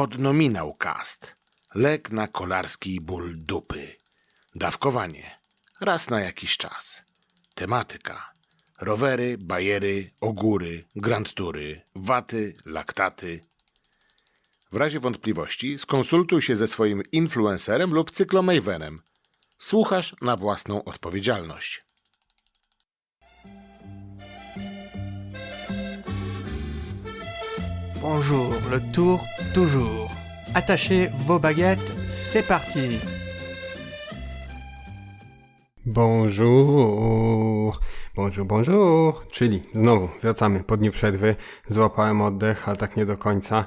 Podnominał cast. Lek na kolarski ból dupy. Dawkowanie. Raz na jakiś czas. Tematyka. Rowery, bajery, ogóry, grand tury, waty, laktaty. W razie wątpliwości skonsultuj się ze swoim influencerem lub cyklomejwenem. Słuchasz na własną odpowiedzialność. Bonjour, le tour toujours. Attachez vos baguettes, c'est parti. Bonjour, bonjour, bonjour. Czyli znowu wracamy po dniu przerwy. Złapałem oddech, ale tak nie do końca.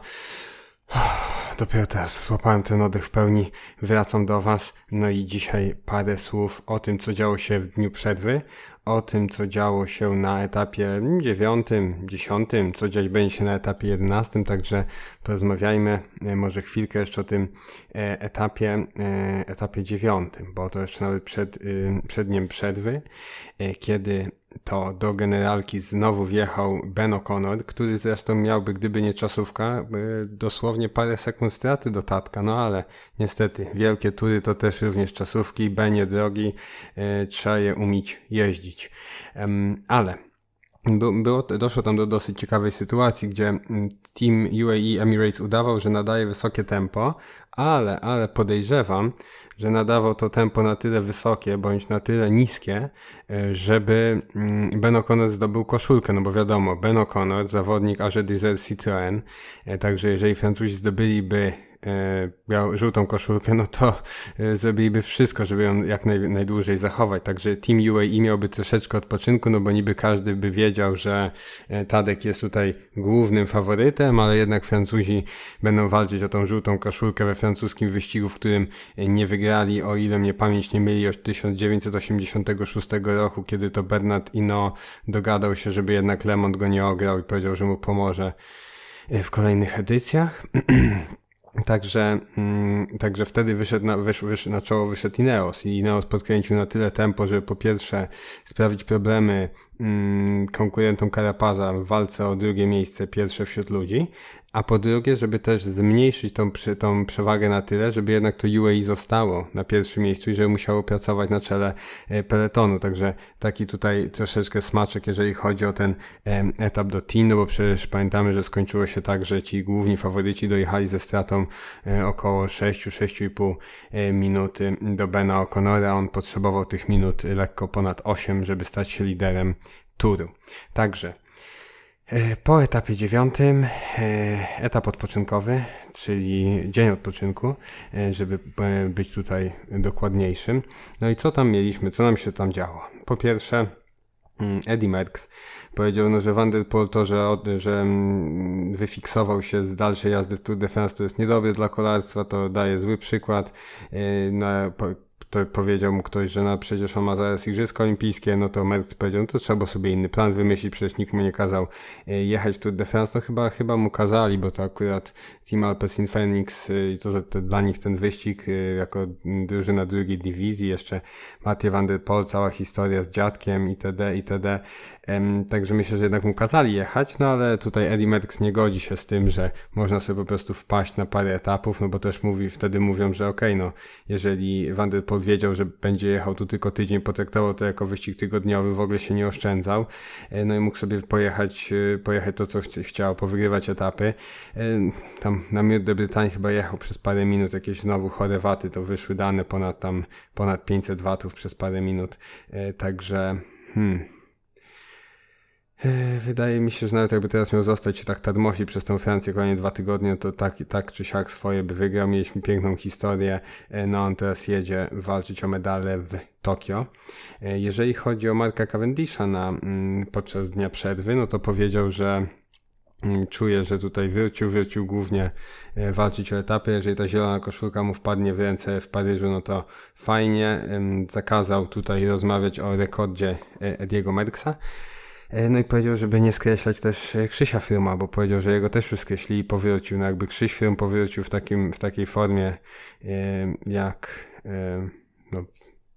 Dopiero teraz złapałem ten oddech w pełni. Wracam do Was. No i dzisiaj parę słów o tym, co działo się w dniu przerwy, o tym, co działo się na etapie dziewiątym, dziesiątym, co dziać będzie się na etapie jedenastym. Także porozmawiajmy e, może chwilkę jeszcze o tym e, etapie, e, etapie dziewiątym, bo to jeszcze nawet przed, y, przed dniem przerwy, kiedy to do generalki znowu wjechał Ben O'Connor, który zresztą miałby, gdyby nie czasówka, dosłownie parę sekund straty do Tatka, no ale niestety wielkie tury to też również czasówki, Benie drogi, y, trzeba je umieć jeździć. Ale Było, doszło tam do dosyć ciekawej sytuacji, gdzie mm, Team UAE Emirates udawał, że nadaje wysokie tempo, ale, ale podejrzewam, że nadawał to tempo na tyle wysokie, bądź na tyle niskie, e, żeby mm, Ben O'Connor zdobył koszulkę, no bo wiadomo, Ben O'Connor, zawodnik AG Diesel Citroën, e, także jeżeli Francuzi zdobyliby e, biał, żółtą koszulkę, no to e, zrobiliby wszystko, żeby ją jak naj, najdłużej zachować. Także Team UAE miałby troszeczkę odpoczynku, no bo niby każdy by wiedział, że e, Tadek jest tutaj głównym faworytem, ale jednak Francuzi będą walczyć o tą żółtą koszulkę we francuskim wyścigu, w którym nie wygrali, o ile mnie pamięć nie myli, od 1986 roku, kiedy to Bernard Hinault dogadał się, żeby jednak Lemont go nie ograł i powiedział, że mu pomoże w kolejnych edycjach. Także, mm, także wtedy wyszedł na, wysz, wysz, na czoło wyszedł Ineos i Ineos podkręcił na tyle tempo, żeby po pierwsze sprawić problemy mm, konkurentom Karapaza w walce o drugie miejsce, pierwsze wśród ludzi, a po drugie, żeby też zmniejszyć tą, tą przewagę na tyle, żeby jednak to UAE zostało na pierwszym miejscu i żeby musiało pracować na czele e, peletonu. Także taki tutaj troszeczkę smaczek, jeżeli chodzi o ten etap do Team, no bo przecież pamiętamy, że skończyło się tak, że ci główni faworyci dojechali ze stratą e, około 6-6,5 e, minuty do Bena O'Connora. On potrzebował tych minut lekko ponad 8, żeby stać się liderem turu. Także Po etapie dziewiątym, e, etap odpoczynkowy, czyli dzień odpoczynku, e, żeby e, być tutaj dokładniejszym. No i co tam mieliśmy, co nam się tam działo? Po pierwsze, mm, Eddie Merckx powiedział, no, że Van der Poel to, że, że mm, wyfiksował się z dalszej jazdy w Tour de France, to jest niedobre dla kolarstwa, to daje zły przykład. E, No, to powiedział mu ktoś, że no przecież on ma zaraz Igrzyska Olimpijskie, no to Merckx powiedział, no to trzeba sobie inny plan wymyślić, przecież nikt mu nie kazał e, jechać w Tour de France, no chyba, chyba mu kazali, bo to akurat Team Alpecin Phoenix e, i to, to dla nich ten wyścig e, jako drużyna drugiej dywizji, jeszcze Mathieu van der Poel, cała historia z dziadkiem itd., itd., Także myślę, że jednak mu kazali jechać, no ale tutaj Eddie Merckx nie godzi się z tym, że można sobie po prostu wpaść na parę etapów, no bo też mówi, wtedy mówią, że okej, no jeżeli Van der Poel wiedział, że będzie jechał tu tylko tydzień, potraktował to jako wyścig tygodniowy, w ogóle się nie oszczędzał, e, no i mógł sobie pojechać, e, pojechać to, co chci- chciał, powygrywać etapy. E, Tam na Miód Brytanii chyba jechał przez parę minut jakieś znowu chore waty, to wyszły dane ponad tam, ponad 500 watów przez parę minut, także hmm, Wydaje mi się, że nawet jakby teraz miał zostać się tak tarmosi przez tą Francję kolejne dwa tygodnie, to tak, tak czy siak swoje by wygrał. Mieliśmy piękną historię. E, No on teraz jedzie walczyć o medale w Tokio. E, Jeżeli chodzi o Marka Cavendisha na, mm, podczas dnia przerwy, no to powiedział, że mm, czuje, że tutaj wrócił, wrócił głównie walczyć o etapy. Jeżeli ta zielona koszulka mu wpadnie w ręce w Paryżu, no to fajnie. Zakazał tutaj rozmawiać o rekordzie Ediego Merckxa. E, No i powiedział, żeby nie skreślać też e, Krzysia Fruma, bo powiedział, że jego też już skreślili i powrócił. No jakby Krzyś Frum powrócił w, takim, w takiej formie e, jak no,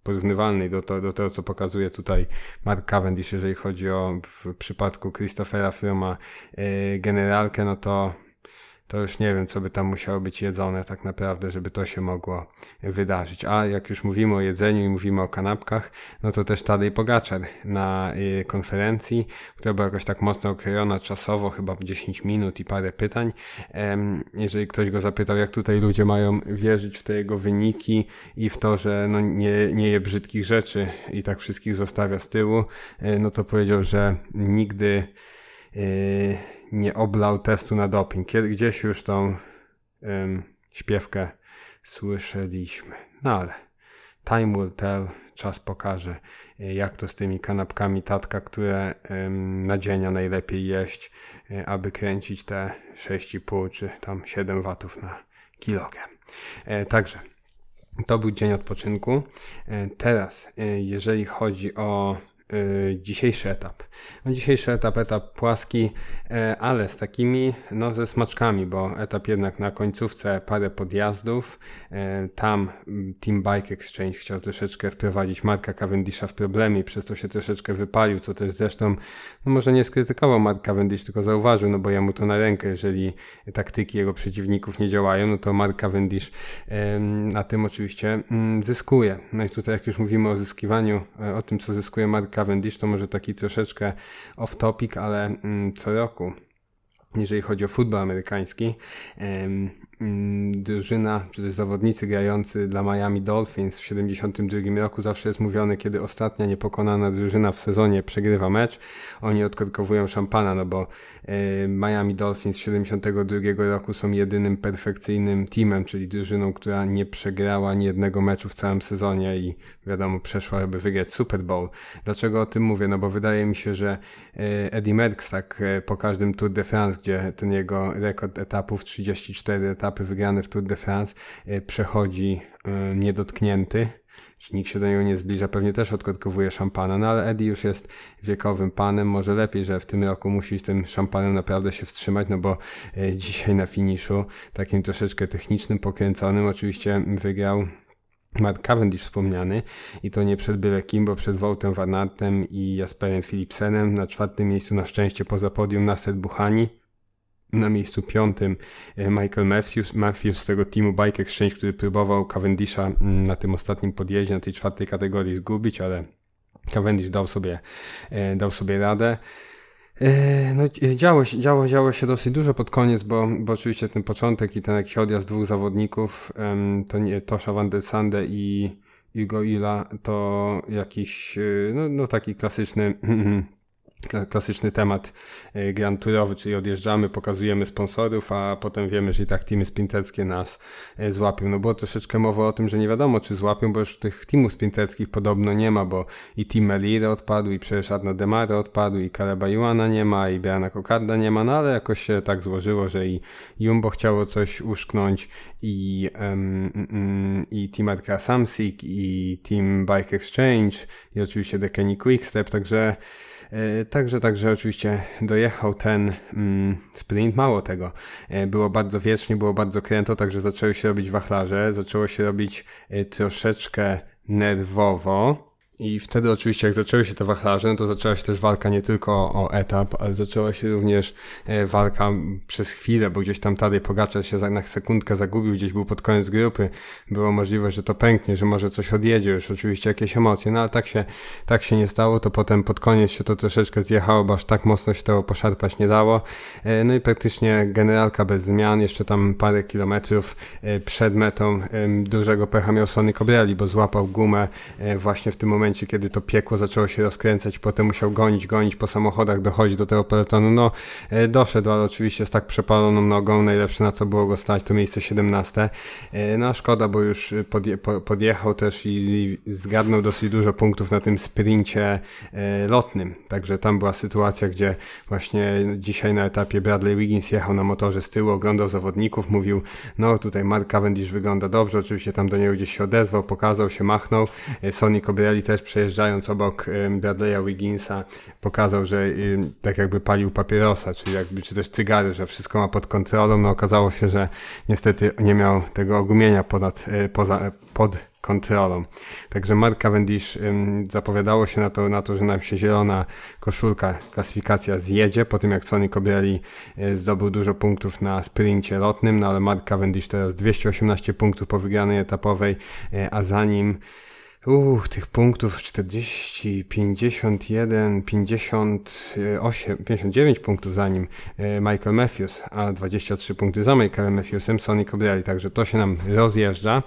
porównywalnej do, to, do tego, co pokazuje tutaj Mark Cavendish, jeżeli chodzi o w przypadku Christophera Fruma e, generalkę, no to to już nie wiem, co by tam musiało być jedzone tak naprawdę, żeby to się mogło wydarzyć. A jak już mówimy o jedzeniu i mówimy o kanapkach, no to też Tadej Pogaczar na y, konferencji, która była jakoś tak mocno okrojona czasowo, chyba w 10 minut i parę pytań. Jeżeli ktoś go zapytał, jak tutaj ludzie mają wierzyć w te jego wyniki i w to, że no nie, nie je brzydkich rzeczy i tak wszystkich zostawia z tyłu, y, no to powiedział, że nigdy y, nie oblał testu na doping. Gdzieś już tą ym, śpiewkę słyszeliśmy. No ale time will tell, czas pokaże, y, jak to z tymi kanapkami tatka, które ym, na dzienia najlepiej jeść, y, aby kręcić te 6,5 czy tam 7 watów na kilogram. E, także to był dzień odpoczynku. E, Teraz, e, jeżeli chodzi o e, dzisiejszy etap. No, dzisiejszy etap, etap płaski, e, ale z takimi, no ze smaczkami, bo etap jednak na końcówce parę podjazdów. E, Tam mm, Team Bike Exchange chciał troszeczkę wprowadzić Marka Cavendisha w problemy i przez to się troszeczkę wypalił, co też zresztą, no może nie skrytykował Mark Cavendish, tylko zauważył, no bo ja mu to na rękę, jeżeli taktyki jego przeciwników nie działają, no to Mark Cavendish em, na tym oczywiście mm, zyskuje. No i tutaj jak już mówimy o zyskiwaniu, e, o tym co zyskuje Mark Cavendish, to może taki troszeczkę off topic, ale mm, co roku jeżeli chodzi o futbol amerykański, drużyna, czy też zawodnicy grający dla Miami Dolphins w 72 roku zawsze jest mówione, kiedy ostatnia niepokonana drużyna w sezonie przegrywa mecz, oni odkorkowują szampana, no bo e, Miami Dolphins z 72 roku są jedynym perfekcyjnym teamem, czyli drużyną, która nie przegrała ani jednego meczu w całym sezonie i wiadomo, przeszła, żeby wygrać Super Bowl. Dlaczego o tym mówię? No bo wydaje mi się, że e, Eddie Merckx tak e, po każdym Tour de France, gdzie ten jego rekord etapów, 34 etapy wygrane w Tour de France, e, przechodzi e, niedotknięty. Nikt się do niego nie zbliża, pewnie też odkotkowuje szampana, no ale Eddie już jest wiekowym panem, może lepiej, że w tym roku musi z tym szampanem naprawdę się wstrzymać, no bo e, dzisiaj na finiszu, takim troszeczkę technicznym, pokręconym, oczywiście wygrał Mark Cavendish wspomniany i to nie przed byle kim, bo przed Wołtem Van Aertem i Jasperem Philipsenem. Na czwartym miejscu na szczęście poza podium Nasser Buchani. Na miejscu piątym e, Michael Matthews, Matthews z tego teamu Bike Exchange, który próbował Cavendisha mm, na tym ostatnim podjeździe, na tej czwartej kategorii zgubić, ale Cavendish dał sobie, e, dał sobie radę. E, No, działo się, działo, działo się dosyć dużo pod koniec, bo, bo oczywiście ten początek i ten jakiś odjazd dwóch zawodników, to nie, Tosza van der Sande i Hugo Ila, to jakiś, no, no taki klasyczny, kla- klasyczny temat e, Grand Tourowy, czyli odjeżdżamy, pokazujemy sponsorów, a potem wiemy, że i tak teamy sprinterskie nas e, złapią. No było troszeczkę mowa o tym, że nie wiadomo, czy złapią, bo już tych teamów sprinterskich podobno nie ma, bo i Team Elire odpadł, i przecież Arno Demare odpadł, i Kaleba Iwana nie ma, i Briana Kokarda nie ma, no ale jakoś się tak złożyło, że i Jumbo chciało coś uszknąć, i, mm, i Team Arca Samsic, i Team Bike Exchange, i oczywiście The Kenny Quickstep, także Także, także oczywiście dojechał ten mm, sprint. Mało tego, e, było bardzo wiecznie, było bardzo kręto, także zaczęły się robić wachlarze, zaczęło się robić e, troszeczkę nerwowo. I wtedy oczywiście jak zaczęły się te wachlarze, no to zaczęła się też walka nie tylko o, etap, ale zaczęła się również e, walka przez chwilę, bo gdzieś tam Tadej Pogaczar się na sekundkę zagubił, gdzieś był pod koniec grupy, było możliwość, że to pęknie, że może coś odjedzie, już oczywiście jakieś emocje, no ale tak się, tak się nie stało, to potem pod koniec się to troszeczkę zjechało, bo aż tak mocno się tego poszarpać nie dało, e, no i praktycznie generalka bez zmian, jeszcze tam parę kilometrów e, przed metą dużego pecha miał Sonny Cobrelli, bo złapał gumę właśnie w tym momencie, kiedy to piekło zaczęło się rozkręcać, potem musiał gonić, gonić po samochodach, dochodzić do tego peletonu, no e, doszedł, ale oczywiście z tak przepaloną nogą, najlepsze na co było go stać to miejsce 17, E, no szkoda, bo już podje, po, podjechał też i, zgarnął dosyć dużo punktów na tym sprincie e, lotnym, także tam była sytuacja, gdzie właśnie dzisiaj na etapie Bradley Wiggins jechał na motorze z tyłu, oglądał zawodników, mówił, no tutaj Mark Cavendish wygląda dobrze, oczywiście tam do niego gdzieś się odezwał, pokazał się, machnął, E, Sonny Cobrelli też też przejeżdżając obok Bradley'a Wigginsa pokazał, że tak jakby palił papierosa, czyli jakby, czy też cygary, że wszystko ma pod kontrolą. No okazało się, że niestety nie miał tego ogumienia ponad, y, poza, pod kontrolą. Także Mark Cavendish zapowiadało się na to, na to, że nam się zielona koszulka, klasyfikacja zjedzie, po tym jak Sonny Cobrelli y, zdobył dużo punktów na sprincie lotnym, no ale Mark Cavendish teraz 218 punktów po wygranej etapowej, a za nim Uch, tych punktów 40, 51, 58, 59 punktów za nim e, Michael Matthews, a 23 punkty za Michaelem Matthewsem Sonny Cobrelli, także to się nam rozjeżdża.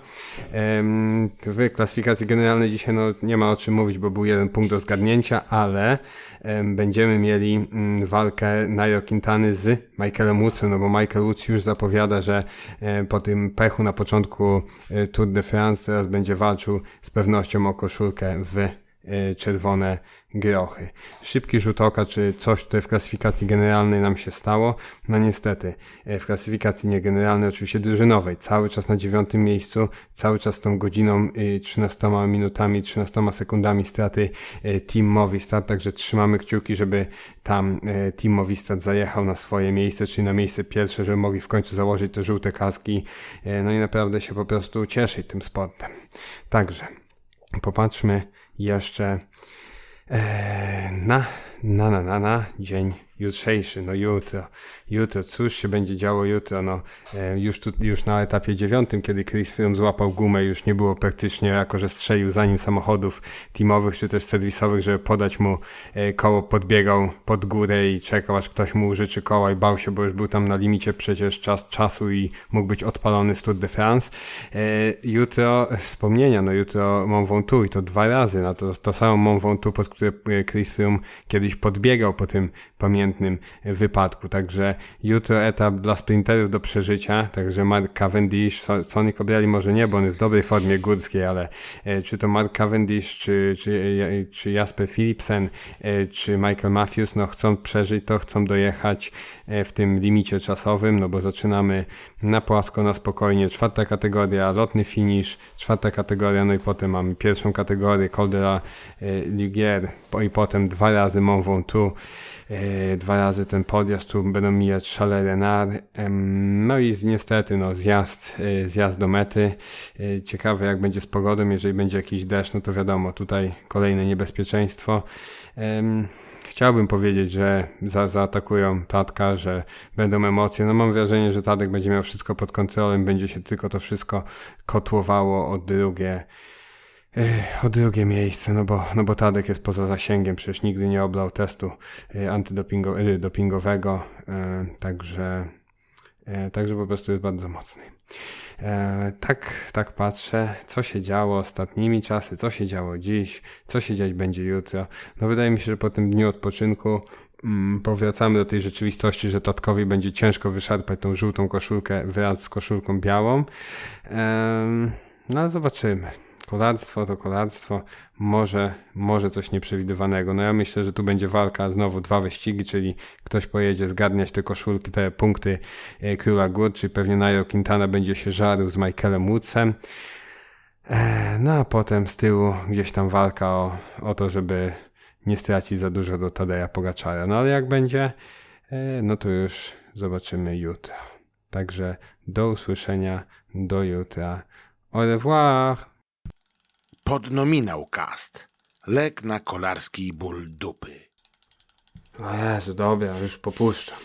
W klasyfikacji generalnej dzisiaj no, nie ma o czym mówić, bo był jeden punkt do zgadnięcia, ale em, będziemy mieli mm, walkę Nairo Quintany z Michaelem Woodsem, no bo Michael Woods już zapowiada, że e, po tym pechu na początku e, Tour de France teraz będzie walczył z pewnością o koszulkę w e, czerwone grochy. Szybki rzut oka, czy coś tutaj w klasyfikacji generalnej nam się stało? No niestety, e, w klasyfikacji niegeneralnej, oczywiście drużynowej, cały czas na dziewiątym miejscu, cały czas tą godziną, y, 13 minutami, 13 sekundami straty Team Movistar, także trzymamy kciuki, żeby tam Team Movistar zajechał na swoje miejsce, czyli na miejsce pierwsze, żeby mogli w końcu założyć te żółte kaski, no i naprawdę się po prostu cieszyć tym sportem. Także, popatrzmy jeszcze e, na, na, na, na, na dzień jutrzejszy, no jutro, jutro, cóż się będzie działo jutro, no e, już, tu, już na etapie dziewiątym, kiedy Chris Froome złapał gumę, już nie było praktycznie, jako że strzelił za nim samochodów teamowych czy też serwisowych, żeby podać mu e, koło, podbiegał pod górę i czekał, aż ktoś mu użyczy koła i bał się, bo już był tam na limicie przecież czas, czasu i mógł być odpalony z Tour de France. E, jutro, wspomnienia, no jutro Mont Ventoux i to dwa razy, no to, to samo Mont Ventoux, pod które Chris Froome kiedyś podbiegał po tym pamiętnym wypadku. Także jutro etap dla sprinterów do przeżycia. Także Mark Cavendish, So- Sonny Cobrelli może nie, bo on jest w dobrej formie górskiej, ale e, czy to Mark Cavendish, czy, czy, czy Jasper Philipsen, e, czy Michael Matthews, no chcą przeżyć to, chcą dojechać e, w tym limicie czasowym, no bo zaczynamy na płasko, na spokojnie. Czwarta kategoria, lotny finish, czwarta kategoria, no i potem mamy pierwszą kategorię, Caldera e, Ligier, i potem dwa razy Mont Ventoux, dwa razy ten podjazd, tu będą mijać Chalet Renard, no i niestety, no zjazd, e, zjazd do mety. E, Ciekawe jak będzie z pogodą, jeżeli będzie jakiś deszcz, no to wiadomo, tutaj kolejne niebezpieczeństwo. Chciałbym powiedzieć, że za, zaatakują Tatka, że będą emocje. No mam wrażenie, że Tadek będzie miał wszystko pod kontrolą, będzie się tylko to wszystko kotłowało o drugie, o drugie miejsce, no bo, no bo Tadek jest poza zasięgiem, przecież nigdy nie oblał testu eh, antydopingowego, e, także, e, także po prostu jest bardzo mocny. E, tak, tak patrzę, co się działo ostatnimi czasy, co się działo dziś, co się dziać będzie jutro. No wydaje mi się, że po tym dniu odpoczynku mm, powracamy do tej rzeczywistości, że Tatkowi będzie ciężko wyszarpać tą żółtą koszulkę wraz z koszulką białą. No ale zobaczymy. Kolarstwo to kolarstwo, może, może coś nieprzewidywanego. No ja myślę, że tu będzie walka, znowu dwa wyścigi, czyli ktoś pojedzie zgadniać te koszulki, te punkty e, Króla Gór, czyli pewnie Nairo Quintana będzie się żarł z Michaelem Woodsem. E, No a potem z tyłu gdzieś tam walka o, o to, żeby nie stracić za dużo do Tadeja Pogaczara. No ale jak będzie, e, no to już zobaczymy jutro. Także do usłyszenia, do jutra. Au revoir! Podnominał cast. Lek na kolarski ból dupy. O Jezu, dobra, już popuszczam.